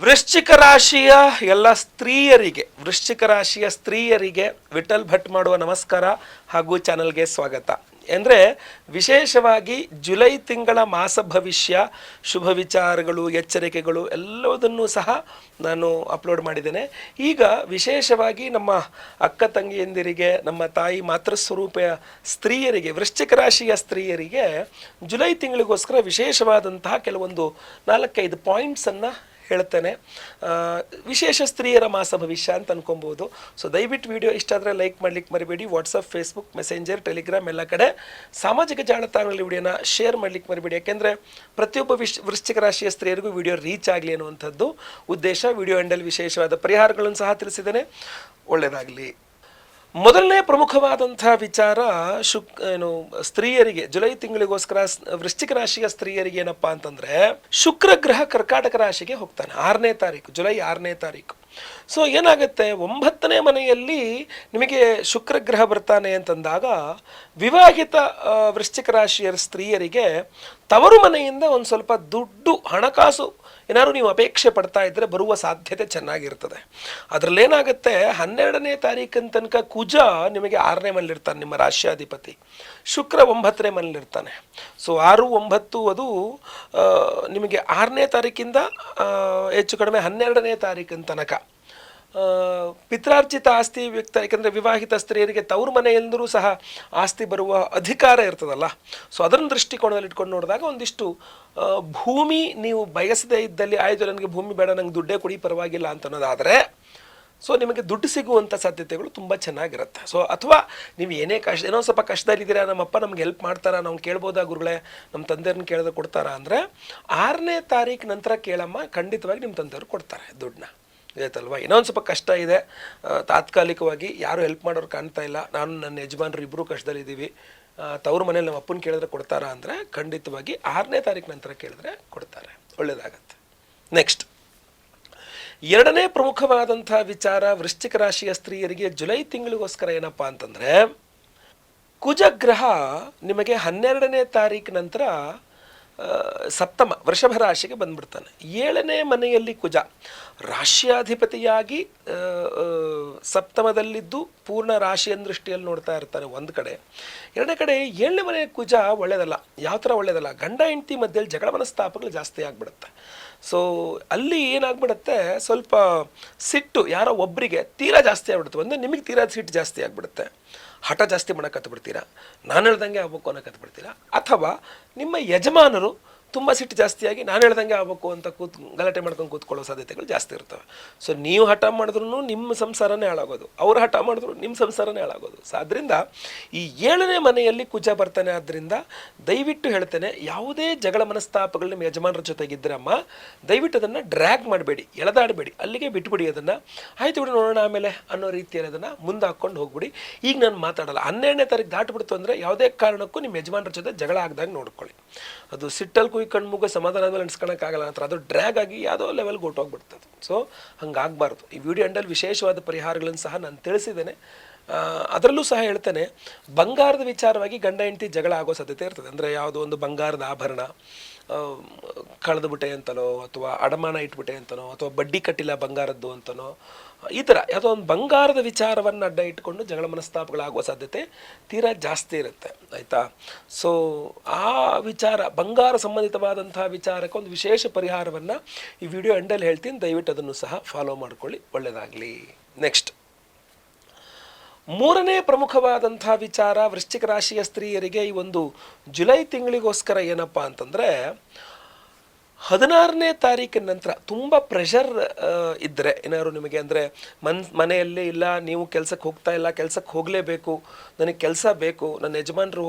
ವೃಶ್ಚಿಕ ರಾಶಿಯ ಎಲ್ಲ ಸ್ತ್ರೀಯರಿಗೆ, ವೃಶ್ಚಿಕ ರಾಶಿಯ ಸ್ತ್ರೀಯರಿಗೆ ವಿಠಲ್ ಭಟ್ ಮಾಡುವ ನಮಸ್ಕಾರ ಹಾಗೂ ಚಾನಲ್ಗೆ ಸ್ವಾಗತ. ಅಂದರೆ ವಿಶೇಷವಾಗಿ ಜುಲೈ ತಿಂಗಳ ಮಾಸ ಭವಿಷ್ಯ, ಶುಭ ವಿಚಾರಗಳು, ಎಚ್ಚರಿಕೆಗಳು ಎಲ್ಲದನ್ನೂ ಸಹ ನಾನು ಅಪ್ಲೋಡ್ ಮಾಡಿದ್ದೇನೆ. ಈಗ ವಿಶೇಷವಾಗಿ ನಮ್ಮ ಅಕ್ಕ ತಂಗಿಯಂದಿರಿಗೆ, ನಮ್ಮ ತಾಯಿ ಮಾತೃಸ್ವರೂಪ ಸ್ತ್ರೀಯರಿಗೆ, ವೃಶ್ಚಿಕ ರಾಶಿಯ ಸ್ತ್ರೀಯರಿಗೆ ಜುಲೈ ತಿಂಗಳಿಗೋಸ್ಕರ ವಿಶೇಷವಾದಂತಹ ಕೆಲವೊಂದು ನಾಲ್ಕೈದು ಪಾಯಿಂಟ್ಸನ್ನು ಹೇಳ್ತೇನೆ. ವಿಶೇಷ ಸ್ತ್ರೀಯರ ಮಾಸ ಭವಿಷ್ಯ ಅಂತ ಅನ್ಕೊಬೋದು. ಸೊ ದಯವಿಟ್ಟು ವಿಡಿಯೋ ಇಷ್ಟ ಆದರೆ ಲೈಕ್ ಮಾಡ್ಲಿಕ್ಕೆ ಮರಿಬೇಡಿ. ವಾಟ್ಸಪ್ ಫೇಸ್ಬುಕ್ ಮೆಸೆಂಜರ್ ಟೆಲಿಗ್ರಾಮ್ ಎಲ್ಲ ಕಡೆ ಸಾಮಾಜಿಕ ಜಾಲತಾಣಗಳಲ್ಲಿ ವಿಡಿಯೋನ ಶೇರ್ ಮಾಡ್ಲಿಕ್ಕೆ ಮರಿಬೇಡಿ. ಯಾಕೆಂದರೆ ಪ್ರತಿಯೊಬ್ಬ ವಿಶ್, ವೃಶ್ಚಿಕ ರಾಶಿಯ ಸ್ತ್ರೀಯರಿಗೂ ವಿಡಿಯೋ ರೀಚ್ ಆಗಲಿ ಅನ್ನುವಂಥದ್ದು ಉದ್ದೇಶ. ವಿಡಿಯೋ ಎಂಡಲ್ಲಿ ವಿಶೇಷವಾದ ಪರಿಹಾರಗಳನ್ನು ಸಹ ತಿಳಿಸಿದ್ದೇನೆ. ಒಳ್ಳೆಯದಾಗಲಿ ಮೊದಲನೇ ಪ್ರಮುಖವಾದಂಥ ವಿಚಾರ ಶುಕ್, ಏನು, ಸ್ತ್ರೀಯರಿಗೆ, ಜುಲೈ ತಿಂಗಳಿಗೋಸ್ಕರ ವೃಶ್ಚಿಕ ರಾಶಿಯ ಸ್ತ್ರೀಯರಿಗೆ ಏನಪ್ಪಾ ಅಂತಂದ್ರೆ, ಶುಕ್ರ ಗ್ರಹ ಕರ್ಕಾಟಕ ರಾಶಿಗೆ ಹೋಗ್ತಾನೆ, ಆರನೇ ತಾರೀಕು, ಜುಲೈ ಆರನೇ ತಾರೀಕು. ಸೊ, ಏನಾಗುತ್ತೆ, ಒಂಬತ್ತನೇ ಮನೆಯಲ್ಲಿ ನಿಮಗೆ ಶುಕ್ರ ಗ್ರಹ ಬರ್ತಾನೆ ಅಂತಂದಾಗ, ವಿವಾಹಿತ ವೃಶ್ಚಿಕ ರಾಶಿಯ ಸ್ತ್ರೀಯರಿಗೆ ತವರು ಮನೆಯಿಂದ ಒಂದು ಸ್ವಲ್ಪ ದುಡ್ಡು, ಹಣಕಾಸು ಏನಾದ್ರು ನೀವು ಅಪೇಕ್ಷೆ ಪಡ್ತಾ ಇದ್ದರೆ ಬರುವ ಸಾಧ್ಯತೆ ಚೆನ್ನಾಗಿರ್ತದೆ. ಅದರಲ್ಲಿ ಏನಾಗುತ್ತೆ ಹನ್ನೆರಡನೇ ತಾರೀಕಿನ ತನಕ ಕುಜ ನಿಮಗೆ ಆರನೇ ಮನೇಲಿರ್ತಾನೆ ನಿಮ್ಮ ರಾಶ್ಯಾಧಿಪತಿ ಶುಕ್ರ ಒಂಬತ್ತನೇ ಮನೇಲಿರ್ತಾನೆ ಸೊ ಆರು ಒಂಬತ್ತು ಅದು ನಿಮಗೆ ಆರನೇ ತಾರೀಕಿಂದ ಹೆಚ್ಚು ಕಡಿಮೆ ಹನ್ನೆರಡನೇ ತಾರೀಕಿನ ತನಕ. ಪಿತ್ರಾರ್ಜಿತ ಆಸ್ತಿ ವ್ಯಕ್ತ, ಯಾಕಂದರೆ ವಿವಾಹಿತ ಸ್ತ್ರೀಯರಿಗೆ ತವರು ಮನೆಯಿಂದಲೂ ಸಹ ಆಸ್ತಿ ಬರುವ ಅಧಿಕಾರ ಇರ್ತದಲ್ಲ. ಸೊ ಅದನ್ನು ದೃಷ್ಟಿಕೋನದಲ್ಲಿ ಇಟ್ಕೊಂಡು ನೋಡಿದಾಗ ಒಂದಿಷ್ಟು ಭೂಮಿ ನೀವು ಬಯಸದೇ ಇದ್ದಲ್ಲಿ, ಆಯಿತು ನನಗೆ ಭೂಮಿ ಬೇಡ, ನಂಗೆ ದುಡ್ಡೇ ಕೊಡಿ, ಪರವಾಗಿಲ್ಲ ಅಂತ ಅನ್ನೋದಾದರೆ ಸೊ ನಿಮಗೆ ದುಡ್ಡು ಸಿಗುವಂಥ ಸಾಧ್ಯತೆಗಳು ತುಂಬ ಚೆನ್ನಾಗಿರುತ್ತೆ. ಸೊ ಅಥವಾ ನೀವು ಏನೇ ಕಷ್ಟ ಏನೋ ಸ್ವಲ್ಪ ಕಷ್ಟದಲ್ಲಿದ್ದೀರಾ, ನಮ್ಮಪ್ಪ ನಮ್ಗೆ ಹೆಲ್ಪ್ ಮಾಡ್ತಾರಾ, ನಾವು ಕೇಳ್ಬೋದಾ ಗುರುಗಳೇ, ನಮ್ಮ ತಂದೆಯವ್ರನ್ನ ಕೇಳಿದ್ರೆ ಕೊಡ್ತಾರಾ ಅಂದರೆ, ಆರನೇ ತಾರೀಕು ನಂತರ ಕೇಳಮ್ಮ, ಖಂಡಿತವಾಗಿ ನಿಮ್ಮ ತಂದೆಯವರು ಕೊಡ್ತಾರೆ ದುಡ್ಡನ್ನ. ಇದೈತಲ್ವಾ ಇನ್ನೊಂದು ಸ್ವಲ್ಪ ಕಷ್ಟ ಇದೆ. ತಾತ್ಕಾಲಿಕವಾಗಿ ಯಾರು ಹೆಲ್ಪ್ ಮಾಡೋರು ಕಾಣ್ತಾ ಇಲ್ಲ. ನಾನು ನನ್ನ ಯಜಮಾನರು ಇಬ್ಬರು ಕಷ್ಟದಲ್ಲಿದ್ದೀವಿ. ಇದ್ದೀವಿ ತವ್ರ ಮನೇಲಿ ನಮ್ಮ ಅಪ್ಪನ ಕೇಳಿದ್ರೆ ಕೊಡ್ತಾರಾ ಅಂದರೆ ಖಂಡಿತವಾಗಿ ಆರನೇ ತಾರೀಕು ನಂತರ ಕೇಳಿದ್ರೆ ಕೊಡ್ತಾರೆ. ಒಳ್ಳೆಯದಾಗತ್ತೆ ನೆಕ್ಸ್ಟ್ ಎರಡನೇ ಪ್ರಮುಖವಾದಂಥ ವಿಚಾರ ವೃಶ್ಚಿಕ ರಾಶಿಯ ಸ್ತ್ರೀಯರಿಗೆ ಜುಲೈ ತಿಂಗಳಿಗೋಸ್ಕರ ಏನಪ್ಪ ಅಂತಂದರೆ ಕುಜಗ್ರಹ ನಿಮಗೆ ಹನ್ನೆರಡನೇ ತಾರೀಕು ನಂತರ ಸಪ್ತಮ ವೃಷಭ ರಾಶಿಗೆ ಬಂದ್ಬಿಡ್ತಾನೆ. ಏಳನೇ ಮನೆಯಲ್ಲಿ ಕುಜ. ರಾಶಿಯಾಧಿಪತಿಯಾಗಿ ಸಪ್ತಮದಲ್ಲಿದ್ದು ಪೂರ್ಣ ರಾಶಿಯ ದೃಷ್ಟಿಯಲ್ಲಿ ನೋಡ್ತಾ ಇರ್ತಾನೆ ಒಂದು ಕಡೆ. ಎರಡನೇ ಕಡೆ ಏಳನೇ ಮನೆ ಕುಜ ಒಳ್ಳೇದಲ್ಲ. ಯಾವ ಥರ ಒಳ್ಳೇದಲ್ಲ? ಗಂಡ ಹೆಂಡತಿ ಮಧ್ಯದಲ್ಲಿ ಜಗಳ ಮನಸ್ತಾಪಗಳು ಜಾಸ್ತಿ ಆಗಿಬಿಡುತ್ತೆ. ಸೊ ಅಲ್ಲಿ ಏನಾಗ್ಬಿಡುತ್ತೆ? ಸ್ವಲ್ಪ ಸಿಟ್ಟು, ಯಾರೋ ಒಬ್ಬರಿಗೆ ತೀರಾ ಜಾಸ್ತಿ ಆಗ್ಬಿಡುತ್ತೆ. ಒಂದು ನಿಮಗೆ ತೀರಾ ಸಿಟ್ಟು ಜಾಸ್ತಿ ಆಗ್ಬಿಡುತ್ತೆ. ಹಠ ಜಾಸ್ತಿ ಮಾಡೋಕೆ ಕತ್ಬಿಡ್ತೀರಾ? ನಾನು ಹೇಳ್ದಂಗೆ ಆಗ್ಬೇಕು ಅನ್ನೋಕೆ ಬಿಡ್ತೀರಾ ಅಥವಾ ನಿಮ್ಮ ಯಜಮಾನರು ತುಂಬ ಸಿಟ್ಟು ಜಾಸ್ತಿಯಾಗಿ ನಾನು ಹೇಳ್ದಂಗೆ ಆಗಬೇಕು ಅಂತ ಕೂತ್ ಗಲಾಟೆ ಮಾಡ್ಕೊಂಡು ಕೂತ್ಕೊಳ್ಳೋ ಸಾಧ್ಯತೆಗಳು ಜಾಸ್ತಿ ಇರ್ತವೆ. ಸೊ ನೀವು ಹಠ ಮಾಡಿದ್ರೂ ನಿಮ್ಮ ಸಂಸಾರನೇ ಹಾಳಾಗೋದು. ಅವ್ರು ಹಠ ಮಾಡಿದ್ರು ನಿಮ್ಮ ಸಂಸಾರನೇ ಹಾಳಾಗೋದು. ಸೊ ಆದ್ದರಿಂದ ಈ ಏಳನೇ ಮನೆಯಲ್ಲಿ ಕುಜ ಬರ್ತಾನೆ ಆದ್ದರಿಂದ ದಯವಿಟ್ಟು ಹೇಳ್ತೇನೆ, ಯಾವುದೇ ಜಗಳ ಮನಸ್ತಾಪಗಳು ನಿಮ್ಮ ಯಜಮಾನರ ಜೊತೆಗಿದ್ದರಮ್ಮ ದಯವಿಟ್ಟು ಅದನ್ನು ಡ್ರ್ಯಾಗ್ ಮಾಡಬೇಡಿ, ಎಳೆದಾಡಬೇಡಿ, ಅಲ್ಲಿಗೆ ಬಿಟ್ಬಿಡಿ ಅದನ್ನು. ಆಯ್ತು ಬಿಡಿ, ನೋಡೋಣ ಆಮೇಲೆ ಅನ್ನೋ ರೀತಿಯಲ್ಲಿ ಅದನ್ನು ಮುಂದೆ ಹಾಕ್ಕೊಂಡು ಹೋಗ್ಬಿಡಿ. ಈಗ ನಾನು ಮಾತಾಡಲ್ಲ, ಹನ್ನೆರಡನೇ ತಾರೀಕು ದಾಟ್ಬಿಡ್ತು ಅಂದರೆ ಯಾವುದೇ ಕಾರಣಕ್ಕೂ ನಿಮ್ಮ ಯಜಮಾನರ ಜೊತೆ ಜಗಳ ಆಗ್ದಾಗ ನೋಡ್ಕೊಳ್ಳಿ. ಅದು ಸಿಟ್ಟಲ್ಲಿ ಕುಯ್ ಕಣ್ಮುಗ ಸಮಾಧಾನ ಮೇಲೆ ಅನ್ಸ್ಕೊಳಕ್ಕಾಗಲ್ಲ ನಂತರ ಅದು ಡ್ರ್ಯಾಗ್ ಆಗಿ ಯಾವುದೋ ಲೆವೆಲ್ಗೆ ಹೊಟ್ಟೋಗ್ಬಿಡ್ತದೆ ಸೊ ಹಂಗಾಗಬಾರ್ದು. ಈ ವಿಡಿಯೋ ಎಂಡಲ್ಲಿ ವಿಶೇಷವಾದ ಪರಿಹಾರಗಳನ್ನು ಸಹ ನಾನು ತಿಳಿಸಿದ್ದೇನೆ. ಅದರಲ್ಲೂ ಸಹ ಹೇಳ್ತೇನೆ, ಬಂಗಾರದ ವಿಚಾರವಾಗಿ ಗಂಡ, ಹೆಂಡತಿ ಜಗಳ ಆಗೋ ಸಾಧ್ಯತೆ ಇರ್ತದೆ. ಅಂದರೆ ಯಾವುದೋ ಒಂದು ಬಂಗಾರದ ಆಭರಣ ಕಳೆದುಬಿಟ್ಟೆ ಅಂತಲೋ ಅಥವಾ ಅಡಮಾನ ಇಟ್ಬಿಟ್ಟೆ ಅಂತನೋ, ಅಥವಾ ಬಡ್ಡಿ ಕಟ್ಟಿಲ್ಲ ಬಂಗಾರದ್ದು ಅಂತನೋ ಈ ಥರ ಯಾವುದೋ ಒಂದು ಬಂಗಾರದ ವಿಚಾರವನ್ನು ಅಡ್ಡ ಇಟ್ಕೊಂಡು ಜಗಳ ಮನಸ್ತಾಪಗಳಾಗುವ ಸಾಧ್ಯತೆ ತೀರಾ ಜಾಸ್ತಿ ಇರುತ್ತೆ, ಆಯಿತಾ? ಸೊ ಆ ವಿಚಾರ, ಬಂಗಾರ ಸಂಬಂಧಿತವಾದಂತಹ ವಿಚಾರಕ್ಕೆ ಒಂದು ವಿಶೇಷ ಪರಿಹಾರವನ್ನು ಈ ವಿಡಿಯೋ ಎಂಡಲ್ಲಿ ಹೇಳ್ತೀನಿ. ದಯವಿಟ್ಟು ಅದನ್ನು ಸಹ ಫಾಲೋ ಮಾಡ್ಕೊಳ್ಳಿ. ಒಳ್ಳೆಯದಾಗಲಿ ನೆಕ್ಸ್ಟ್ ಮೂರನೇ ಪ್ರಮುಖವಾದಂಥ ವಿಚಾರ ವೃಶ್ಚಿಕ ರಾಶಿಯ ಸ್ತ್ರೀಯರಿಗೆ ಈ ಒಂದು ಜುಲೈ ತಿಂಗಳಿಗೋಸ್ಕರ ಏನಪ್ಪ ಅಂತಂದರೆ ಹದಿನಾರನೇ ತಾರೀಕಿನ ನಂತರ ತುಂಬ ಪ್ರೆಷರ್ ಇದ್ದರೆ ಏನಾದ್ರು ನಿಮಗೆ ಅಂದರೆ ಮನ್, ಮನೆಯಲ್ಲಿ ಇಲ್ಲ, ನೀವು ಕೆಲಸಕ್ಕೆ ಹೋಗ್ತಾ ಇಲ್ಲ ಕೆಲಸಕ್ಕೆ ಹೋಗಲೇಬೇಕು, ನನಗೆ ಕೆಲಸ ಬೇಕು ನನ್ನ ಯಜಮಾನರು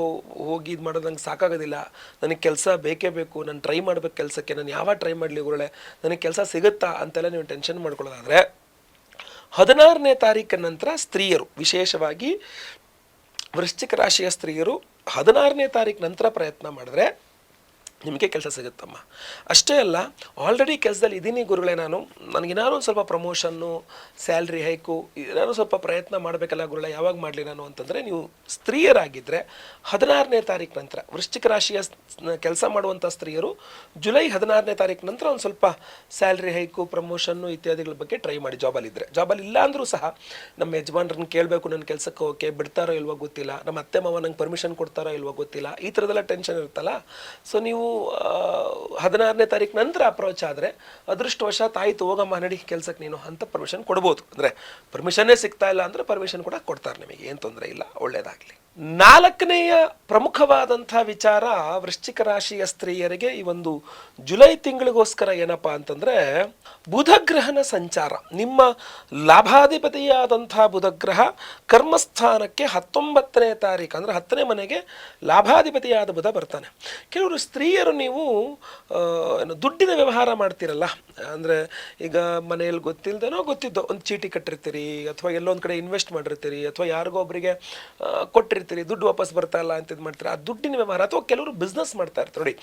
ಹೋಗಿ ಇದು ಮಾಡೋದು ನಂಗೆ ಸಾಕಾಗೋದಿಲ್ಲ, ನನಗೆ ಕೆಲಸ ಬೇಕೇ ಬೇಕು, ನಾನು ಟ್ರೈ ಮಾಡಬೇಕು ಕೆಲಸಕ್ಕೆ, ನಾನು ಯಾವಾಗ ಟ್ರೈ ಮಾಡಲಿ ಗುರುಳೆ ನನಗೆ ಕೆಲಸ ಸಿಗುತ್ತಾ ಅಂತೆಲ್ಲ ನೀವು ಟೆನ್ಷನ್ ಮಾಡ್ಕೊಳ್ಳೋದಾದರೆ, ಹದಿನಾರನೇ ತಾರೀಕಿನ ನಂತರ ಸ್ತ್ರೀಯರು, ವಿಶೇಷವಾಗಿ ವೃಶ್ಚಿಕ ರಾಶಿಯ ಸ್ತ್ರೀಯರು ಹದಿನಾರನೇ ತಾರೀಕು ನಂತರ ಪ್ರಯತ್ನ ಮಾಡಿದ್ರೆ ನಿಮಗೆ ಕೆಲಸ ಸಿಗುತ್ತಮ್ಮ. ಅಷ್ಟೇ ಅಲ್ಲ ಆಲ್ರೆಡಿ ಕೆಲಸದಲ್ಲಿ ಇದ್ದೀನಿ ಗುರುಗಳೇ ನಾನು. ನನಗೇನಾದ್ರು ಒಂದು ಸ್ವಲ್ಪ ಪ್ರಮೋಷನ್ನು ಸ್ಯಾಲ್ರಿ ಹೈಕು ಏನಾದ್ರು ಸ್ವಲ್ಪ ಪ್ರಯತ್ನ ಮಾಡಬೇಕಲ್ಲ ಗುರುಗಳೇ, ಯಾವಾಗ ಮಾಡಲಿ ನಾನು ಅಂತಂದರೆ ನೀವು ಸ್ತ್ರೀಯರಾಗಿದ್ದರೆ ಹದಿನಾರನೇ ತಾರೀಕು ನಂತರ, ವೃಶ್ಚಿಕ ರಾಶಿಯ ಕೆಲಸ ಮಾಡುವಂಥ ಸ್ತ್ರೀಯರು ಜುಲೈ ಹದಿನಾರನೇ ತಾರೀಕು ನಂತರ ಒಂದು ಸ್ವಲ್ಪ ಸ್ಯಾಲ್ರಿ ಹೈಕು ಪ್ರಮೋಷನ್ನು ಇತ್ಯಾದಿಗಳ ಬಗ್ಗೆ ಟ್ರೈ ಮಾಡಿ ಜಾಬಲ್ಲಿದ್ದರೆ ಜಾಬಲ್ಲಿ ಇಲ್ಲ ಅಂದರೂ ಸಹ ನಮ್ಮ ಯಜಮಾನ್ರನ್ನ ಕೇಳಬೇಕು ನನ್ನ ಕೆಲಸಕ್ಕೆ ಓಕೆ ಬಿಡ್ತಾರೋ ಇಲ್ವೋ ಗೊತ್ತಿಲ್ಲ. ನಮ್ಮ ಅತ್ತೆ ಮಾವ ನಂಗೆ ಪರ್ಮಿಷನ್ ಕೊಡ್ತಾರೋ ಇಲ್ವೋ ಗೊತ್ತಿಲ್ಲ. ಈ ಥರದೆಲ್ಲ ಟೆನ್ಷನ್ ಇರುತ್ತಲ್ಲ. ಸೊ ನೀವು ಹದಿನಾರನೇ ತಾರೀಕು ನಂತರ ಅಪ್ರೋಚ್ ಆದರೆ ಅದೃಷ್ಟವಶಾತ್ ಆಯಿತು, ಹೋಗಮ್ಮ, ನಡಿ, ಕೆಲಸಕ್ಕೆ ನೀನು ಅಂತ ಪರ್ಮಿಷನ್ ಕೊಡ್ಬೋದು. ಅಂದರೆ ಪರ್ಮಿಷನ್ನೇ ಸಿಗ್ತಾ ಇಲ್ಲ ಅಂದರೆ ಪರ್ಮಿಷನ್ ಕೂಡ ಕೊಡ್ತಾರೆ ನಿಮಗೆ, ಏನು ತೊಂದರೆ ಇಲ್ಲ ಒಳ್ಳೆಯದಾಗಲಿ ನಾಲ್ಕನೆಯ ಪ್ರಮುಖವಾದಂಥ ವಿಚಾರ ವೃಶ್ಚಿಕ ರಾಶಿಯ ಸ್ತ್ರೀಯರಿಗೆ ಈ ಒಂದು ಜುಲೈ ತಿಂಗಳಿಗೋಸ್ಕರ ಏನಪ್ಪಾ ಅಂತಂದರೆ ಬುಧಗ್ರಹನ ಸಂಚಾರ. ನಿಮ್ಮ ಲಾಭಾಧಿಪತಿಯಾದಂಥ ಬುಧಗ್ರಹ ಕರ್ಮಸ್ಥಾನಕ್ಕೆ ಹತ್ತೊಂಬತ್ತನೇ ತಾರೀಕು ಅಂದರೆ ಹತ್ತನೇ ಮನೆಗೆ ಲಾಭಾಧಿಪತಿಯಾದ ಬುಧ ಬರ್ತಾನೆ. ಕೆಲವರು ಸ್ತ್ರೀಯರು ನೀವು ಏನು ದುಡ್ಡಿನ ವ್ಯವಹಾರ ಮಾಡ್ತೀರಲ್ಲ, ಅಂದರೆ ಈಗ ಮನೆಯಲ್ಲಿ ಗೊತ್ತಿಲ್ಲದೇನೋ ಗೊತ್ತಿದ್ದೋ, ಒಂದು ಚೀಟಿ ಕಟ್ಟಿರ್ತೀರಿ, ಅಥವಾ ಎಲ್ಲೋ ಒಂದು ಕಡೆ ಇನ್ವೆಸ್ಟ್ ಮಾಡಿರ್ತೀರಿ, ಅಥವಾ ಯಾರಿಗೋ ಒಬ್ಬರಿಗೆ ಕೊಟ್ಟಿರ್ತೀರಿ, ದುಡ್ಡು ವಾಪಸ್ ಬರ್ತಾ ಇಲ್ಲ ಅಂತ ಇದು ಮಾಡ್ತೀರಿ, ಆ ದುಡ್ಡಿನ ವ್ಯವಹಾರ, ಅಥವಾ ಕೆಲವರು ಬಿಸ್ನೆಸ್ ಮಾಡ್ತಾ ಇರ್ತಾರೆ ನೋಡಿ,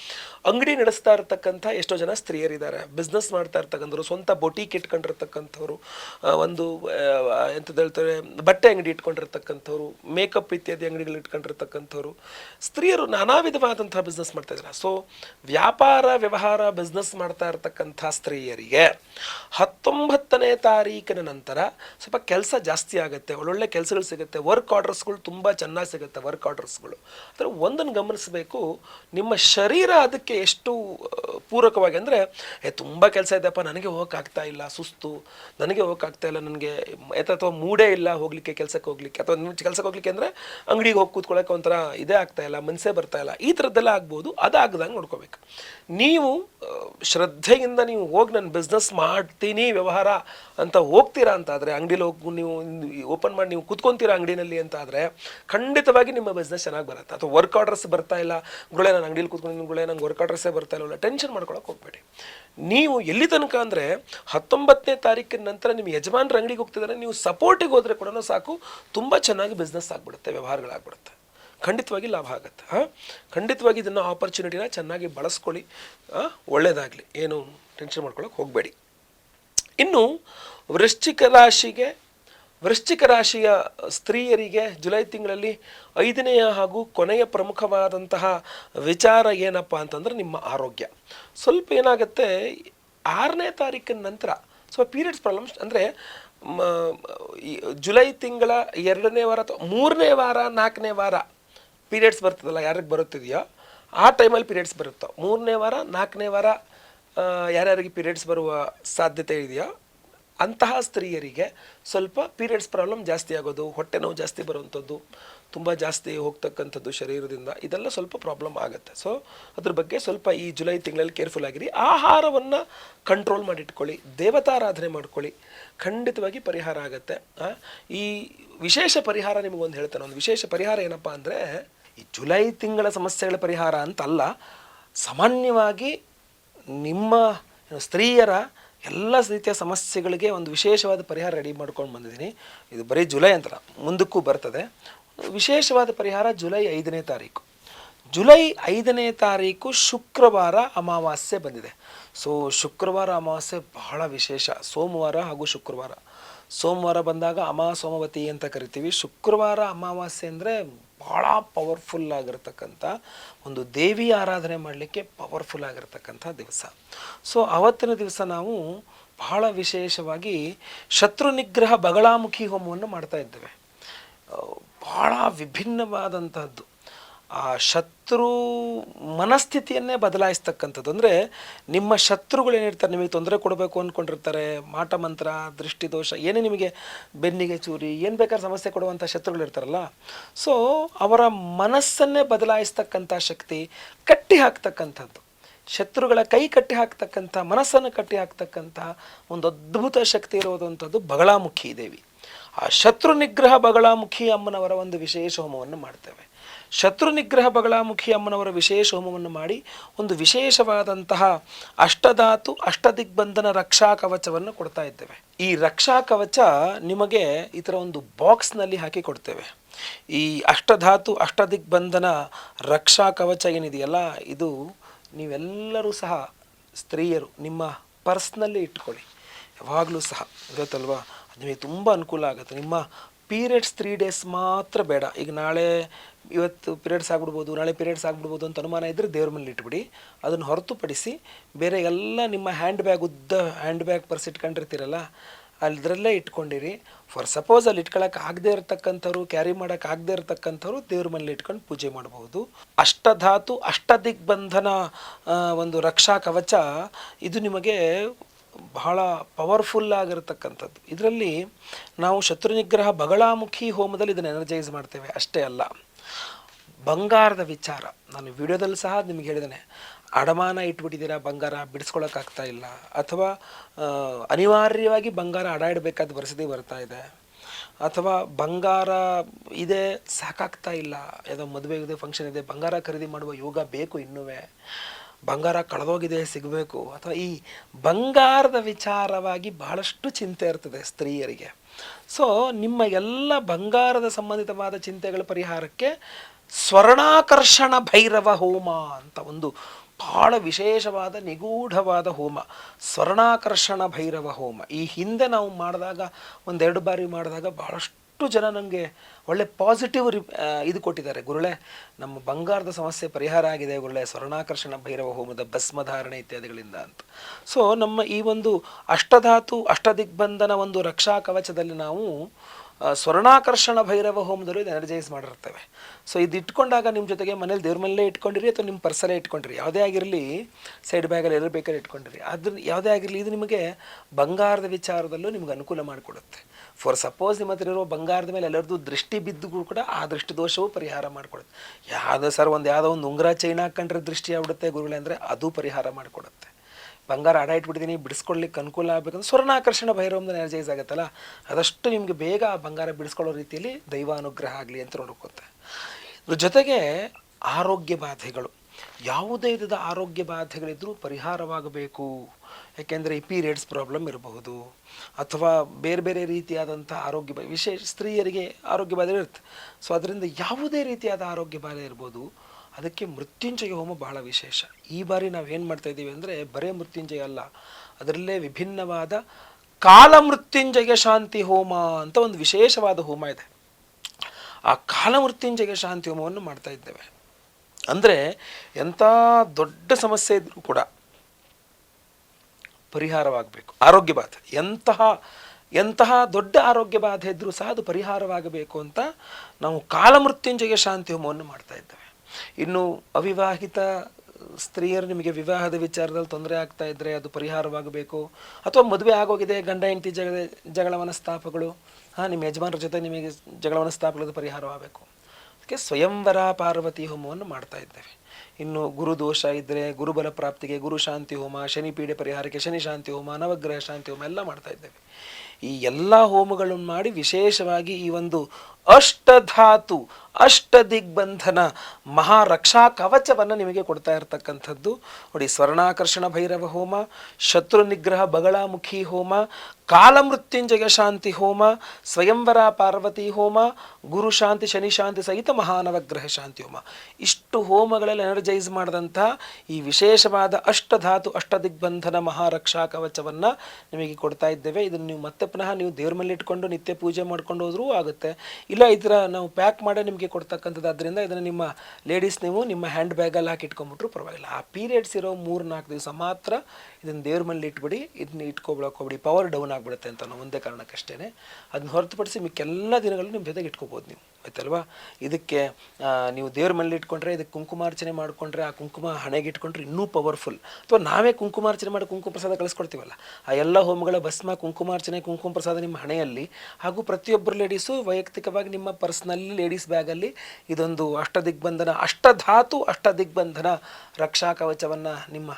ಅಂಗಡಿ ನಡೆಸ್ತಾ ಇರ್ತಕ್ಕಂಥ ಎಷ್ಟೋ ಜನ ಸ್ತ್ರೀಯರಿದ್ದಾರೆ. ಬಿಸ್ನೆಸ್ ಮಾಡ್ತಾ ಇರ್ತಕ್ಕಂಥವ್ರು, ಸ್ವಂತ ಬೊಟೀಕ್ ಇಟ್ಕೊಂಡಿರ್ತಕ್ಕಂಥವ್ರು ಒಂದು ಎಂಥದ್ದು ಹೇಳ್ತಾರೆ, ಬಟ್ಟೆ ಅಂಗಡಿ ಇಟ್ಕೊಂಡಿರ್ತಕ್ಕಂಥವ್ರು ಮೇಕಪ್ ಇತ್ಯಾದಿ ಅಂಗಡಿಗಳು ಇಟ್ಕೊಂಡಿರ್ತಕ್ಕಂಥವ್ರು, ಸ್ತ್ರೀಯರು ನಾನಾ ವಿಧವಾದಂತಹ ಬಿಸ್ನೆಸ್ ಮಾಡ್ತಾ ಇದ್ದಾರೆ. ಸೊ ವ್ಯಾಪಾರ, ವ್ಯವಹಾರ ಬಿಸ್ನೆಸ್ ಮಾಡ್ತಾ ಇರ್ತಕ್ಕಂಥ ಸ್ತ್ರೀಯರಿಗೆ ಹತ್ತೊಂಬತ್ತನೇ ತಾರೀಕಿನ ನಂತರ ಸ್ವಲ್ಪ ಕೆಲಸ ಜಾಸ್ತಿ ಆಗುತ್ತೆ, ಒಳ್ಳೊಳ್ಳೆ ಕೆಲಸಗಳು ಸಿಗುತ್ತೆ ವರ್ಕ್ ಆರ್ಡರ್ಸ್ಗಳು ತುಂಬ ಚೆನ್ನಾಗಿ ಸಿಗುತ್ತೆ ವರ್ಕ್ ಆರ್ಡರ್ಸ್ಗಳು ಆದರೆ ಒಂದನ್ನು ಗಮನಿಸಬೇಕು, ನಿಮ್ಮ ಶರೀರ ಅದಕ್ಕೆ ಎಷ್ಟು ಪೂರಕವಾಗಿ ಅಂದರೆ, ಏ, ತುಂಬ ಕೆಲಸ ಇದೆಯಪ್ಪ, ನನಗೆ ಹೋಗೋಕ್ಕಾಗ್ತಾ ಇಲ್ಲ, ಸುಸ್ತು, ನನಗೆ ಹೋಗೋಕ್ಕಾಗ್ತಾ ಇಲ್ಲ, ನನಗೆ ಅಥವಾ ಮೂಡೇ ಇಲ್ಲ ಹೋಗಲಿಕ್ಕೆ, ಕೆಲಸಕ್ಕೆ ಹೋಗ್ಲಿಕ್ಕೆ, ಅಥವಾ ಕೆಲಸಕ್ಕೆ ಹೋಗ್ಲಿಕ್ಕೆ ಅಂದರೆ ಅಂಗಡಿಗೆ ಹೋಗಿ ಕೂತ್ಕೊಳ್ಳೋಕೆ ಒಂಥರ ಇದೇ ಆಗ್ತಾ ಇಲ್ಲ, ಮನಸ್ಸೇ ಬರ್ತಾ ಇಲ್ಲ. ಈ ಥರದ್ದೆಲ್ಲ ಆಗ್ಬೋದು, ಅದಾಗದಂಗೆ ನೋಡ್ಕೋಬೇಕು. ನೀವು ಶ್ರದ್ಧೆಯಿಂದ ನೀವು ಹೋಗಿ ನಾನು ಬಿಸ್ನೆಸ್ ಮಾಡ್ತೀನಿ, ವ್ಯವಹಾರ ಅಂತ ಹೋಗ್ತೀರಾ ಅಂತ ಆದರೆ ಅಂಗಡಿಲಿ ಹೋಗಿ, ನೀವು ಓಪನ್ ಮಾಡಿ ನೀವು ಕೂತ್ಕೊಂತೀರಾ ಅಂಗಡಿನಲ್ಲಿ ಅಂತ ಆದರೆ ಖಂಡಿತವಾಗಿ ನಿಮ್ಮ ಬಿಸ್ನೆಸ್ ಚೆನ್ನಾಗಿ ಬರುತ್ತೆ. ಅಥವಾ ವರ್ಕ್ ಆರ್ಡರ್ಸ್ ಬರ್ತಾ ಇಲ್ಲ ಗುಳೆ ನಾನು ಅಂಗಡಿಲಿ ಕೂತ್ಕೊಂಡಿದ್ದೀನಿ ಗುಳೆ ನಂಗೆ ವರ್ಕ್ ಆರ್ಡರ್ಸೇ ಬರ್ತಾ ಇಲ್ಲ ಟೆನ್ಷನ್ ಮಾಡ್ಕೊಳಕ್ಕೆ ಹೋಗ್ಬೇಡಿ. ನೀವು ಎಲ್ಲಿ ತನಕ ಅಂದರೆ, ಹತ್ತೊಂಬತ್ತನೇ ತಾರೀಕಿನ ನಂತರ ನಿಮ್ಮ ಯಜಮಾನ್ರ ಅಂಗಡಿಗೆ ಹೋಗ್ತಿದ್ದಾರೆ ನೀವು ಸಪೋರ್ಟಿಗೆ ಹೋದರೆ ಕೂಡ ಸಾಕು, ತುಂಬ ಚೆನ್ನಾಗಿ ಬಿಸ್ನೆಸ್ ಆಗಿಬಿಡುತ್ತೆ, ವ್ಯವಹಾರಗಳಾಗ್ಬಿಡುತ್ತೆ. ಖಂಡಿತವಾಗಿ ಲಾಭ ಆಗುತ್ತೆ. ಹಾಂ? ಖಂಡಿತವಾಗಿ ಇದನ್ನು ಆಪರ್ಚುನಿಟಿನ ಚೆನ್ನಾಗಿ ಬಳಸ್ಕೊಳ್ಳಿ. ಒಳ್ಳೆಯದಾಗಲಿ ಏನು ಟೆನ್ಷನ್ ಮಾಡ್ಕೊಳ್ಳೋಕೆ ಹೋಗಬೇಡಿ. ಇನ್ನು ವೃಶ್ಚಿಕ ರಾಶಿಗೆ, ವೃಶ್ಚಿಕ ರಾಶಿಯ ಸ್ತ್ರೀಯರಿಗೆ ಜುಲೈ ತಿಂಗಳಲ್ಲಿ ಐದನೆಯ ಹಾಗೂ ಕೊನೆಯ ಪ್ರಮುಖವಾದಂತಹ ವಿಚಾರ ಏನಪ್ಪ ಅಂತಂದ್ರೆ ನಿಮ್ಮ ಆರೋಗ್ಯ. ಸ್ವಲ್ಪ ಏನಾಗುತ್ತೆ, ಆರನೇ ತಾರೀಕಿನ ನಂತರ ಸೊ ಪೀರಿಯಡ್ಸ್ ಪ್ರಾಬ್ಲಮ್ಸ್ ಅಂದರೆ ಜುಲೈ ತಿಂಗಳ ಎರಡನೇ ವಾರ ಅಥವಾ ಮೂರನೇ ವಾರ, ನಾಲ್ಕನೇ ವಾರ ಪೀರಿಯಡ್ಸ್ ಬರ್ತದಲ್ಲ, ಯಾರಿಗೆ ಬರುತ್ತಿದೆಯೋ, ಆ ಟೈಮಲ್ಲಿ ಪೀರಿಯಡ್ಸ್ ಬರುತ್ತೋ. ಮೂರನೇ ವಾರ, ನಾಲ್ಕನೇ ವಾರ ಯಾರ್ಯಾರಿಗೆ ಪೀರಿಯಡ್ಸ್ ಬರುವ ಸಾಧ್ಯತೆ ಇದೆಯೋ, ಅಂತಹ ಸ್ತ್ರೀಯರಿಗೆ ಸ್ವಲ್ಪ ಪೀರಿಯಡ್ಸ್ ಪ್ರಾಬ್ಲಮ್ ಜಾಸ್ತಿ ಆಗೋದು, ಹೊಟ್ಟೆ ನೋವು ಜಾಸ್ತಿ ಬರುವಂಥದ್ದು, ತುಂಬ ಜಾಸ್ತಿ ಹೋಗ್ತಕ್ಕಂಥದ್ದು ಶರೀರದಿಂದ, ಇದೆಲ್ಲ ಸ್ವಲ್ಪ ಪ್ರಾಬ್ಲಮ್ ಆಗುತ್ತೆ. ಸೊ ಅದ್ರ ಬಗ್ಗೆ ಸ್ವಲ್ಪ ಈ ಜುಲೈ ತಿಂಗಳಲ್ಲಿ ಕೇರ್ಫುಲ್ ಆಗಿರಿ. ಆಹಾರವನ್ನು ಕಂಟ್ರೋಲ್ ಮಾಡಿಟ್ಕೊಳ್ಳಿ, ದೇವತಾರಾಧನೆ ಮಾಡ್ಕೊಳ್ಳಿ. ಖಂಡಿತವಾಗಿ ಪರಿಹಾರ ಆಗುತ್ತೆ. ಈ ವಿಶೇಷ ಪರಿಹಾರ ನಿಮಗೊಂದು ಹೇಳ್ತಾನೆ. ಒಂದು ವಿಶೇಷ ಪರಿಹಾರ ಏನಪ್ಪ ಅಂದರೆ, ಈ ಜುಲೈ ತಿಂಗಳ ಸಮಸ್ಯೆಗಳ ಪರಿಹಾರ ಅಂತಲ್ಲ, ಸಾಮಾನ್ಯವಾಗಿ ನಿಮ್ಮ ಸ್ತ್ರೀಯರ ಎಲ್ಲ ರೀತಿಯ ಸಮಸ್ಯೆಗಳಿಗೆ ಒಂದು ವಿಶೇಷವಾದ ಪರಿಹಾರ ರೆಡಿ ಮಾಡ್ಕೊಂಡು ಬಂದಿದ್ದೀನಿ. ಇದು ಬರೀ ಜುಲೈ ಅಂತ ಮುಂದಕ್ಕೂ ಬರ್ತದೆ. ವಿಶೇಷವಾದ ಪರಿಹಾರ ಜುಲೈ ಐದನೇ ತಾರೀಕು. ಜುಲೈ ಐದನೇ ತಾರೀಕು ಶುಕ್ರವಾರ ಅಮಾವಾಸ್ಯೆ ಬಂದಿದೆ. ಸೊ ಶುಕ್ರವಾರ ಅಮಾವಾಸ್ಯೆ ಬಹಳ ವಿಶೇಷ. ಸೋಮವಾರ ಹಾಗೂ ಶುಕ್ರವಾರ. ಸೋಮವಾರ ಬಂದಾಗ ಅಮಾ ಸೋಮವತಿ ಅಂತ ಕರಿತೀವಿ. ಶುಕ್ರವಾರ ಅಮಾವಾಸ್ಯೆ ಅಂದರೆ ಭಾಳ ಪವರ್ಫುಲ್ ಆಗಿರ್ತಕ್ಕಂಥ ಒಂದು ದೇವಿ ಆರಾಧನೆ ಮಾಡಲಿಕ್ಕೆ ಪವರ್ಫುಲ್ ಆಗಿರ್ತಕ್ಕಂಥ ದಿವಸ. ಸೊ ಅವತ್ತಿನ ದಿವಸ ನಾವು ಬಹಳ ವಿಶೇಷವಾಗಿ ಶತ್ರು ನಿಗ್ರಹ ಬಗಳಾಮುಖಿ ಹೋಮವನ್ನು ಮಾಡ್ತಾ ಇದ್ದೇವೆ. ಬಹಳ ವಿಭಿನ್ನವಾದಂತಹದ್ದು. ಆ ಶತ್ರು ಮನಸ್ಥಿತಿಯನ್ನೇ ಬದಲಾಯಿಸ್ತಕ್ಕಂಥದ್ದು. ಅಂದರೆ ನಿಮ್ಮ ಶತ್ರುಗಳು ಏನಿರ್ತಾರೆ, ನಿಮಗೆ ತೊಂದರೆ ಕೊಡಬೇಕು ಅಂದ್ಕೊಂಡಿರ್ತಾರೆ ಮಾಟ ಮಂತ್ರ ದೃಷ್ಟಿದೋಷ ಏನೇ ನಿಮಗೆ ಬೆನ್ನಿಗೆ ಚೂರಿ, ಏನು ಬೇಕಾದ್ರೆ ಸಮಸ್ಯೆ ಕೊಡುವಂಥ ಶತ್ರುಗಳು ಇರ್ತಾರಲ್ಲ ಸೊ ಅವರ ಮನಸ್ಸನ್ನೇ ಬದಲಾಯಿಸ್ತಕ್ಕಂಥ ಶಕ್ತಿ ಕಟ್ಟಿ ಹಾಕ್ತಕ್ಕಂಥದ್ದು. ಶತ್ರುಗಳ ಕೈ ಕಟ್ಟಿ ಹಾಕ್ತಕ್ಕಂಥ, ಮನಸ್ಸನ್ನು ಕಟ್ಟಿ ಹಾಕ್ತಕ್ಕಂಥ ಒಂದು ಅದ್ಭುತ ಶಕ್ತಿ ಇರುವುದಂಥದ್ದು ಬಗಳಾಮುಖಿ ದೇವಿ. ಆ ಶತ್ರು ನಿಗ್ರಹ ಬಗಳಾಮುಖಿ ಅಮ್ಮನವರ ಒಂದು ವಿಶೇಷ ಹೋಮವನ್ನು ಮಾಡ್ತೇವೆ. ಶತ್ರು ನಿಗ್ರಹ ಬಗಳಾಮುಖಿ ಅಮ್ಮನವರ ವಿಶೇಷ ಹೋಮವನ್ನು ಮಾಡಿ ಒಂದು ವಿಶೇಷವಾದಂತಹ ಅಷ್ಟಧಾತು, ಅಷ್ಟದಿಗ್ಬಂಧನ ರಕ್ಷಾ ಕವಚವನ್ನು ಕೊಡ್ತಾ ಇದ್ದೇವೆ. ಈ ರಕ್ಷಾ ಕವಚ ನಿಮಗೆ ಈ ಥರ ಒಂದು ಬಾಕ್ಸ್ನಲ್ಲಿ ಹಾಕಿ ಕೊಡ್ತೇವೆ. ಈ ಅಷ್ಟಧಾತು, ಅಷ್ಟದಿಗ್ಬಂಧನ ರಕ್ಷಾ ಕವಚ ಏನಿದೆಯಲ್ಲ, ಇದು ನೀವೆಲ್ಲರೂ ಸಹ ಸ್ತ್ರೀಯರು, ನಿಮ್ಮ ಪರ್ಸ್ನಲ್ಲಿ ಇಟ್ಕೊಳ್ಳಿ. ಯಾವಾಗಲೂ ಸಹ, ಗೊತ್ತಲ್ವಾ? ನಿಮಗೆ ತುಂಬ ಅನುಕೂಲ ಆಗುತ್ತೆ. ನಿಮ್ಮ ಪೀರಿಯಡ್ಸ್ ತ್ರೀ ಡೇಸ್ ಮಾತ್ರ ಬೇಡ. ಈಗ ನಾಳೆ ಇವತ್ತು ಪೀರಿಯಡ್ಸ್ ಆಗ್ಬಿಡ್ಬೋದು, ನಾಳೆ ಪೀರಿಯಡ್ಸ್ ಆಗ್ಬಿಡ್ಬೋದು ಅಂತ ಅನುಮಾನ ಇದ್ದರೆ ದೇವ್ರ ಮೇಲೆ ಇಟ್ಬಿಡಿ. ಅದನ್ನು ಹೊರತುಪಡಿಸಿ ಬೇರೆ ಎಲ್ಲ ನಿಮ್ಮ ಹ್ಯಾಂಡ್ ಬ್ಯಾಗ್ ಉದ್ದ ಹ್ಯಾಂಡ್ ಬ್ಯಾಗ್ ಪರ್ಸ್ ಇಟ್ಕೊಂಡಿರ್ತೀರಲ್ಲ, ಅದ್ರಲ್ಲೇ ಇಟ್ಕೊಂಡಿರಿ. ಫಾರ್ ಸಪೋಸ್ ಅಲ್ಲಿ ಇಟ್ಕೊಳಕ್ಕೆ ಆಗದೆ ಇರತಕ್ಕಂಥವ್ರು ಕ್ಯಾರಿ ಮಾಡೋಕೆ ಆಗದೆ ಇರತಕ್ಕಂಥವ್ರು ದೇವ್ರ ಮನೇಲಿ ಇಟ್ಕೊಂಡು ಪೂಜೆ ಮಾಡಬಹುದು ಅಷ್ಟಧಾತು ಅಷ್ಟ ದಿಗ್ಬಂಧನ ಒಂದು ರಕ್ಷಾ ಕವಚ ಇದು ನಿಮಗೆ ಬಹಳ ಪವರ್ಫುಲ್ ಆಗಿರತಕ್ಕಂಥದ್ದು. ಇದರಲ್ಲಿ ನಾವು ಶತ್ರು ನಿಗ್ರಹ ಬಗಳಾಮುಖಿ ಹೋಮದಲ್ಲಿ ಇದನ್ನು ಎನರ್ಜೈಸ್ ಮಾಡ್ತೇವೆ. ಅಷ್ಟೇ ಅಲ್ಲ, ಬಂಗಾರದ ವಿಚಾರ. ನಾನು ವಿಡಿಯೋದಲ್ಲಿ ಸಹ ನಿಮ್ಗೆ ಹೇಳಿದ್ದೇನೆ. ಅಡಮಾನ ಇಟ್ಬಿಟ್ಟಿದ್ದೀರಾ, ಬಂಗಾರ ಬಿಡಿಸ್ಕೊಳಕ್ಕಾಗ್ತಾ ಇಲ್ಲ. ಅಥವಾ ಅನಿವಾರ್ಯವಾಗಿ ಬಂಗಾರ ಅಡ ಇಡಬೇಕಾದ ಪರಿಸ್ಥಿತಿ ಬರ್ತಾ ಇದೆ. ಅಥವಾ ಬಂಗಾರ ಇದೆ, ಸಾಕಾಗ್ತಾ ಇಲ್ಲ. ಯಾವುದೋ ಮದುವೆ ಇದೆ ಫಂಕ್ಷನ್ ಇದೆ, ಬಂಗಾರ ಖರೀದಿ ಮಾಡುವ ಯೋಗ ಬೇಕು ಇನ್ನುವೇ. ಬಂಗಾರ ಕಳೆದೋಗಿದೆ, ಸಿಗಬೇಕು. ಅಥವಾ ಈ ಬಂಗಾರದ ವಿಚಾರವಾಗಿ ಬಹಳಷ್ಟು ಚಿಂತೆ ಇರ್ತದೆ ಸ್ತ್ರೀಯರಿಗೆ. ಸೊ ನಿಮ್ಮ ಎಲ್ಲ ಬಂಗಾರದ ಸಂಬಂಧಿತವಾದ ಚಿಂತೆಗಳ ಪರಿಹಾರಕ್ಕೆ ಸ್ವರ್ಣಾಕರ್ಷಣ ಭೈರವ ಹೋಮ ಅಂತ ಒಂದು ಬಹಳ ವಿಶೇಷವಾದ, ನಿಗೂಢವಾದ ಹೋಮ. ಸ್ವರ್ಣಾಕರ್ಷಣ ಭೈರವ ಹೋಮ. ಈ ಹಿಂದೆ ನಾವು ಮಾಡಿದಾಗ, ಒಂದೆರಡು ಬಾರಿ ಮಾಡಿದಾಗ ಬಹಳಷ್ಟು ಜನ ನನಗೆ ಒಳ್ಳೆ ಪಾಸಿಟಿವ್ ರಿ ಇದು ಕೊಟ್ಟಿದ್ದಾರೆ. ಗುರುಳೆ, ನಮ್ಮ ಬಂಗಾರದ ಸಮಸ್ಯೆ ಪರಿಹಾರ ಆಗಿದೆ ಗುರುಳೆ, ಸ್ವರ್ಣಾಕರ್ಷಣ ಭೈರವ ಹೋಮದ ಭಸ್ಮಧಾರಣೆ ಇತ್ಯಾದಿಗಳಿಂದ ಅಂತ. ಸೊ ನಮ್ಮ ಈ ಒಂದು ಅಷ್ಟಧಾತು, ಅಷ್ಟದಿಗ್ಬಂಧನ ಒಂದು ರಕ್ಷಾ ಕವಚದಲ್ಲಿ ನಾವು ಸ್ವರ್ಣಾಕರ್ಷಣ ಭೈರವ ಹೋಮದಲ್ಲಿ ಇದು ಎನರ್ಜೈಸ್ ಮಾಡಿರ್ತೇವೆ ಸೊ ಇದು ಇಟ್ಕೊಂಡಾಗ ನಿಮ್ಮ ಜೊತೆಗೆ ಮನೇಲಿ ದೇವ್ರ ಮನೇಲೇ ಇಟ್ಕೊಂಡಿರಿ ಅಥವಾ ನಿಮ್ಮ ಪರ್ಸಲ್ಲೇ ಇಟ್ಕೊಂಡಿರಿ? ಯಾವುದೇ ಆಗಿರಲಿ ಸೈಡ್ ಬ್ಯಾಗಲ್ಲಿ ಎಲ್ಲರೂ ಬೇಕಾದ್ರೆ ಇಟ್ಕೊಂಡಿರಿ. ಅದ್ರ ಯಾವುದೇ ಆಗಿರಲಿ ಇದು ನಿಮಗೆ ಬಂಗಾರದ ವಿಚಾರದಲ್ಲೂ ನಿಮ್ಗೆ ಅನುಕೂಲ ಮಾಡಿಕೊಡುತ್ತೆ. ಫಾರ್ ಸಪೋಸ್ ನಿಮ್ಮ ಹತ್ರ ಇರೋ ಬಂಗಾರದ ಮೇಲೆ ಎಲ್ಲರದ್ದು ದೃಷ್ಟಿ ಬಿದ್ದು ಕೂಡ ಆ ದೃಷ್ಟಿ ದೋಷವೂ ಪರಿಹಾರ ಮಾಡಿಕೊಡುತ್ತೆ. ಯಾವುದೋ ಸರ್ ಒಂದು ಯಾವುದೋ ಒಂದು ಉಂಗುರ ಚೈನ್ ಹಾಕ್ಕೊಂಡ್ರೆ ದೃಷ್ಟಿ ಆಗ್ಬಿಡುತ್ತೆ ಗುರುಗಳೇ ಅಂದರೆ ಅದು ಪರಿಹಾರ ಮಾಡಿಕೊಡುತ್ತೆ. ಬಂಗಾರ ಅಡ ಇಟ್ಬಿಟ್ಟಿದ್ದೀನಿ ಬಿಡಿಸ್ಕೊಳ್ಳಿಕ್ಕೆ ಅನುಕೂಲ ಆಗಬೇಕಂದ್ರೆ ಸ್ವರ್ಣಾಕರ್ಷಣ ಭೈರವಂದ ಎನರ್ಜೈಸ್ ಆಗುತ್ತಲ್ಲ? ಅದಷ್ಟು ನಿಮಗೆ ಬೇಗ ಆ ಬಂಗಾರ ಬಿಡಿಸ್ಕೊಳ್ಳೋ ರೀತಿಯಲ್ಲಿ ದೈವ ಅನುಗ್ರಹ ಆಗಲಿ ಅಂತ ನೋಡ್ಕೊತೆ. ಇದ್ರ ಜೊತೆಗೆ ಆರೋಗ್ಯ ಬಾಧೆಗಳು. ಯಾವುದೇ ವಿಧದ ಆರೋಗ್ಯ ಬಾಧೆಗಳಿದ್ದರೂ ಪರಿಹಾರವಾಗಬೇಕು. ಯಾಕೆಂದರೆ ಈ ಪೀರಿಯಡ್ಸ್ ಪ್ರಾಬ್ಲಮ್ ಇರಬಹುದು. ಅಥವಾ ಬೇರೆ ಬೇರೆ ರೀತಿಯಾದಂಥ ಆರೋಗ್ಯ ವಿಶೇಷ ಸ್ತ್ರೀಯರಿಗೆ ಆರೋಗ್ಯ ಬಾಧೆ ಇರುತ್ತೆ. ಸೊ ಅದರಿಂದ ಯಾವುದೇ ರೀತಿಯಾದ ಆರೋಗ್ಯ ಬಾಧೆ ಇರ್ಬೋದು. ಅದಕ್ಕೆ ಮೃತ್ಯುಂಜಯ ಹೋಮ ಬಹಳ ವಿಶೇಷ. ಈ ಬಾರಿ ನಾವು ಏನು ಮಾಡ್ತಾ ಇದ್ದೀವಿ ಅಂದರೆ ಬರೇ ಮೃತ್ಯುಂಜಯ ಅಲ್ಲ, ಅದರಲ್ಲೇ ವಿಭಿನ್ನವಾದ ಕಾಲ ಮೃತ್ಯುಂಜಯ ಶಾಂತಿ ಹೋಮ ಅಂತ ಒಂದು ವಿಶೇಷವಾದ ಹೋಮ ಇದೆ. ಆ ಕಾಲ ಮೃತ್ಯುಂಜಯ ಶಾಂತಿ ಹೋಮವನ್ನು ಮಾಡ್ತಾ ಇದ್ದೇವೆ. ಅಂದರೆ ಎಂಥ ದೊಡ್ಡ ಸಮಸ್ಯೆ ಇದ್ರೂ ಕೂಡ ಪರಿಹಾರವಾಗಬೇಕು, ಆರೋಗ್ಯ ಬಾಧೆ. ಎಂತಹ ಎಂತಹ ದೊಡ್ಡ ಆರೋಗ್ಯ ಬಾಧೆ ಇದ್ದರೂ ಸಹ ಅದು ಪರಿಹಾರವಾಗಬೇಕು ಅಂತ ನಾವು ಕಾಲಮೃತ್ಯುಂಜಯ ಶಾಂತಿ ಹೋಮವನ್ನು ಮಾಡ್ತಾ ಇದ್ದೇವೆ. ಇನ್ನು ಅವಿವಾಹಿತ ಸ್ತ್ರೀಯರು ನಿಮಗೆ ವಿವಾಹದ ವಿಚಾರದಲ್ಲಿ ತೊಂದರೆ ಆಗ್ತಾ ಇದ್ದರೆ ಅದು ಪರಿಹಾರವಾಗಬೇಕು. ಅಥವಾ ಮದುವೆ ಆಗೋಗಿದೆ, ಗಂಡ, ಹೆಂಡತಿ ಜಗಳ ಜಗಳ ಮನಸ್ತಾಪಗಳು ಹಾಂ, ನಿಮ್ಮ ಯಜಮಾನರ ಜೊತೆ ನಿಮಗೆ ಜಗಳ ಮನಸ್ತಾಪಗಳದ್ದು ಪರಿಹಾರವಾಗಬೇಕು. ಅದಕ್ಕೆ ಸ್ವಯಂವರ ಪಾರ್ವತಿ ಹೋಮವನ್ನು ಮಾಡ್ತಾ ಇದ್ದೇವೆ. ಇನ್ನು ಗುರು ದೋಷ ಇದ್ದರೆ ಗುರುಬಲ ಪ್ರಾಪ್ತಿಗೆ ಗುರು ಶಾಂತಿ ಹೋಮ, ಶನಿ ಪೀಡೆ ಪರಿಹಾರಕ್ಕೆ ಶನಿ ಶಾಂತಿ ಹೋಮ, ನವಗ್ರಹ ಶಾಂತಿ ಹೋಮ ಎಲ್ಲ ಮಾಡ್ತಾ ಇದ್ದೇವೆ. ಈ ಎಲ್ಲ ಹೋಮಗಳನ್ನು ಮಾಡಿ ವಿಶೇಷವಾಗಿ ಈ ಒಂದು ಅಷ್ಟಧಾತು ಅಷ್ಟ ದಿಗ್ಬಂಧನ ಮಹಾರಕ್ಷಾ ಕವಚವನ್ನು ನಿಮಗೆ ಕೊಡ್ತಾ ಇರತಕ್ಕಂಥದ್ದು. ನೋಡಿ, ಸ್ವರ್ಣಾಕರ್ಷಣ ಭೈರವ ಹೋಮ ಶತ್ರು ನಿಗ್ರಹ ಬಗಳಾಮುಖಿ ಹೋಮ, ಕಾಲಮೃತ್ಯುಂಜಯ ಶಾಂತಿ ಹೋಮ, ಸ್ವಯಂವರ ಪಾರ್ವತಿ ಹೋಮ, ಗುರು ಶಾಂತಿ, ಶನಿ ಶಾಂತಿ ಸಹಿತ ಮಹಾನವಗ್ರಹ ಶಾಂತಿ ಹೋಮ. ಇಷ್ಟು ಹೋಮಗಳಲ್ಲಿ ಎನರ್ಜೈಸ್ ಮಾಡಿದಂತಹ ಈ ವಿಶೇಷವಾದ ಅಷ್ಟಧಾತು, ಅಷ್ಟದಿಗ್ಬಂಧನ ಮಹಾರಕ್ಷಾ ಕವಚವನ್ನು ನಿಮಗೆ ಕೊಡ್ತಾ ಇದ್ದೇವೆ. ಇದನ್ನು ನೀವು ಮತ್ತೆ ಪುನಃ ನೀವು ದೇವ್ರ ಮೇಲೆ ಇಟ್ಕೊಂಡು ನಿತ್ಯ ಪೂಜೆ ಮಾಡ್ಕೊಂಡು ಹೋದ್ರೂ ಆಗುತ್ತೆ. ಇಲ್ಲ ಥರ ನಾವು ಪ್ಯಾಕ್ ಮಾಡೇ ನಿಮಗೆ ಕೊಡ್ತಕ್ಕಂಥದ್ದು. ಆದ್ದರಿಂದ ಇದನ್ನು ನಿಮ್ಮ ಲೇಡೀಸ್ ನೀವು ನಿಮ್ಮ ಹ್ಯಾಂಡ್ ಬ್ಯಾಗಲ್ಲಿ ಹಾಕಿ ಇಟ್ಕೊಂಬಿಟ್ರು ಪರವಾಗಿಲ್ಲ. ಆ ಪೀರಿಯಡ್ಸ್ ಇರೋ ಮೂರು ನಾಲ್ಕು ದಿವಸ ಮಾತ್ರ ಇದನ್ನು ದೇವ್ರ ಮನೇಲಿ ಇಟ್ಬಿಡಿ, ಇದನ್ನ ಇಟ್ಕೊಬಿಡಕ್ಕೆ ಹೋಗ್ಬಿಡಿ. ಪವರ್ ಡೌನ್ ಆಗಿಬಿಡುತ್ತೆ ಅಂತ ನಾವು ಒಂದೇ ಕಾರಣಕ್ಕಷ್ಟೇ ಅದನ್ನ ಹೊರತುಪಡಿಸಿ ಮಿಕ್ಕೆಲ್ಲ ದಿನಗಳು ನಿಮ್ಮ ಜೊತೆಗೆ ಇಟ್ಕೋಬೋದು ನೀವು. ಆಯ್ತಲ್ವಾ? ಇದಕ್ಕೆ ನೀವು ದೇವ್ರ ಮನೇಲಿ ಇಟ್ಕೊಂಡ್ರೆ ಇದಕ್ಕೆ ಕುಂಕುಮಾರ್ಚನೆ ಮಾಡಿಕೊಂಡ್ರೆ ಆ ಕುಂಕುಮ ಹಣೆಗೆ ಇಟ್ಕೊಂಡ್ರೆ ಇನ್ನೂ ಪವರ್ಫುಲ್ ಅಥವಾ ನಾವೇ ಕುಂಕುಮಾರ್ಚನೆ ಮಾಡಿ ಕುಂಕುಮ ಪ್ರಸಾದ ಕಳಿಸ್ಕೊಡ್ತೀವಲ್ಲ? ಆ ಎಲ್ಲ ಹೋಮಗಳ ಭಸ್ಮ, ಕುಂಕುಮಾರ್ಚನೆ, ಕುಂಕುಮ ಪ್ರಸಾದ ನಿಮ್ಮ ಹಣೆಯಲ್ಲಿ. ಹಾಗೂ ಪ್ರತಿಯೊಬ್ಬರು ಲೇಡೀಸು ವೈಯಕ್ತಿಕವಾಗಿ ನಿಮ್ಮ ಪರ್ಸ್ನಲ್ಲಿ ಲೇಡೀಸ್ ಬ್ಯಾಗಲ್ಲಿ ಇದೊಂದು ಅಷ್ಟದಿಗ್ಬಂಧನ, ಅಷ್ಟಧಾತು, ಅಷ್ಟದಿಗ್ಬಂಧನ ರಕ್ಷಾ ಕವಚವನ್ನು ನಿಮ್ಮ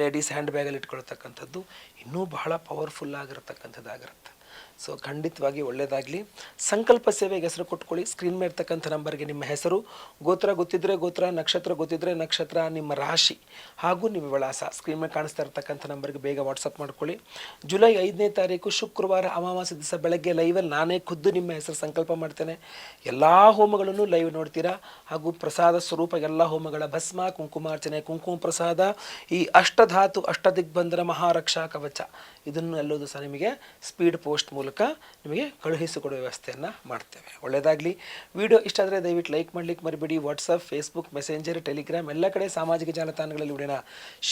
ಲೇಡೀಸ್ ಹ್ಯಾಂಡ್ ಬ್ಯಾಗಲ್ಲಿ ಇಟ್ಕೊಳ್ತಕ್ಕಂಥದ್ದು ಇನ್ನೂ ಬಹಳ ಪವರ್ಫುಲ್ ಆಗಿರತಕ್ಕಂಥದ್ದಾಗಿರುತ್ತೆ. ಸೊ ಖಂಡಿತವಾಗಿ ಒಳ್ಳೆಯದಾಗಲಿ ಸಂಕಲ್ಪ ಸೇವೆಗೆ ಹೆಸರು ಕೊಟ್ಕೊಳ್ಳಿ. ಸ್ಕ್ರೀನ್ ಮೇಲೆ ಇರ್ತಕ್ಕಂಥ ನಂಬರ್ಗೆ ನಿಮ್ಮ ಹೆಸರು. ಗೋತ್ರ ಗೊತ್ತಿದ್ರೆ ಗೋತ್ರ, ನಕ್ಷತ್ರ ಗೊತ್ತಿದ್ರೆ ನಕ್ಷತ್ರ, ನಿಮ್ಮ ರಾಶಿ ಹಾಗೂ ನಿಮ್ಮ ವಿಳಾಸ. ಸ್ಕ್ರೀನ್ ಮೇಲೆ ಕಾಣಿಸ್ತಾ ಇರ್ತಕ್ಕಂಥ ನಂಬರ್ಗೆ ಬೇಗ ವಾಟ್ಸಪ್ ಮಾಡ್ಕೊಳ್ಳಿ. ಜುಲೈ ಐದನೇ ತಾರೀಕು, ಶುಕ್ರವಾರ, ಅಮಾವಾಸ್ಯ ದಿವಸ ಬೆಳಗ್ಗೆ ಲೈವಲ್ಲಿ ನಾನೇ ಖುದ್ದು ನಿಮ್ಮ ಹೆಸರು ಸಂಕಲ್ಪ ಮಾಡ್ತೇನೆ. ಎಲ್ಲ ಹೋಮಗಳನ್ನು ಲೈವ್ ನೋಡ್ತೀರಾ? ಹಾಗೂ ಪ್ರಸಾದ ಸ್ವರೂಪ ಎಲ್ಲ ಹೋಮಗಳ ಭಸ್ಮ ಕುಂಕುಮಾರ್ಚನೆ ಕುಂಕುಮ ಪ್ರಸಾದ, ಈ ಅಷ್ಟಧಾತು, ಅಷ್ಟದಿಗ್ಬಂಧನ ಮಹಾರಕ್ಷಾ ಕವಚ. ಇದನ್ನು ಎಲ್ಲೋದು ಸಹ ನಿಮಗೆ ಸ್ಪೀಡ್ ಪೋಸ್ಟ್ ಮೂಲಕ ನಿಮಗೆ ಕಳುಹಿಸಿಕೊಡುವ ವ್ಯವಸ್ಥೆಯನ್ನು ಮಾಡ್ತೇವೆ. ಒಳ್ಳೆಯದಾಗಲಿ. ವಿಡಿಯೋ ಇಷ್ಟ ಆದರೆ ದಯವಿಟ್ಟು ಲೈಕ್ ಮಾಡ್ಲಿಕ್ಕೆ ಮರಿಬೇಡಿ. ವಾಟ್ಸಪ್ ಫೇಸ್ಬುಕ್ ಮೆಸೆಂಜರ್ ಟೆಲಿಗ್ರಾಮ್ ಎಲ್ಲ ಕಡೆ ಸಾಮಾಜಿಕ ಜಾಲತಾಣಗಳಲ್ಲಿ ವಿಡಿಯೋನ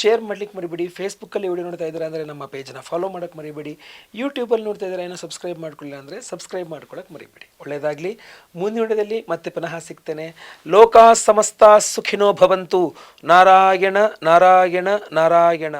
ಶೇರ್ ಮಾಡ್ಲಿಕ್ಕೆ ಮರಿಬೇಡಿ. ಫೇಸ್ಬುಕ್ಕಲ್ಲಿ ವಿಡಿಯೋ ನೋಡ್ತಾ ಇದ್ದಾರೆ ಅಂದರೆ ನಮ್ಮ ಪೇಜನ್ನ ಫಾಲೋ ಮಾಡೋಕ್ಕೆ ಮರಿಬೇಡಿ. ಯೂಟ್ಯೂಬಲ್ಲಿ ನೋಡ್ತಾ ಇದ್ದಾರೆ ಏನೋ ಸಬ್ಸ್ಕ್ರೈಬ್ ಮಾಡ್ಕೊಳ್ಳಿಲ್ಲ ಅಂದರೆ ಸಬ್ಸ್ಕ್ರೈಬ್ ಮಾಡ್ಕೊಳ್ಳೋಕೆ ಮರಿಬೇಡಿ. ಒಳ್ಳೆಯದಾಗಲಿ. ಮುಂದಿನ ವಿಡಿಯೋದಲ್ಲಿ ಮತ್ತೆ ಪುನಃ ಸಿಗ್ತೇನೆ. ಲೋಕ ಸಮಸ್ತ ಸುಖಿನೋ ಭವಂತು. ನಾರಾಯಣ ನಾರಾಯಣ ನಾರಾಯಣ.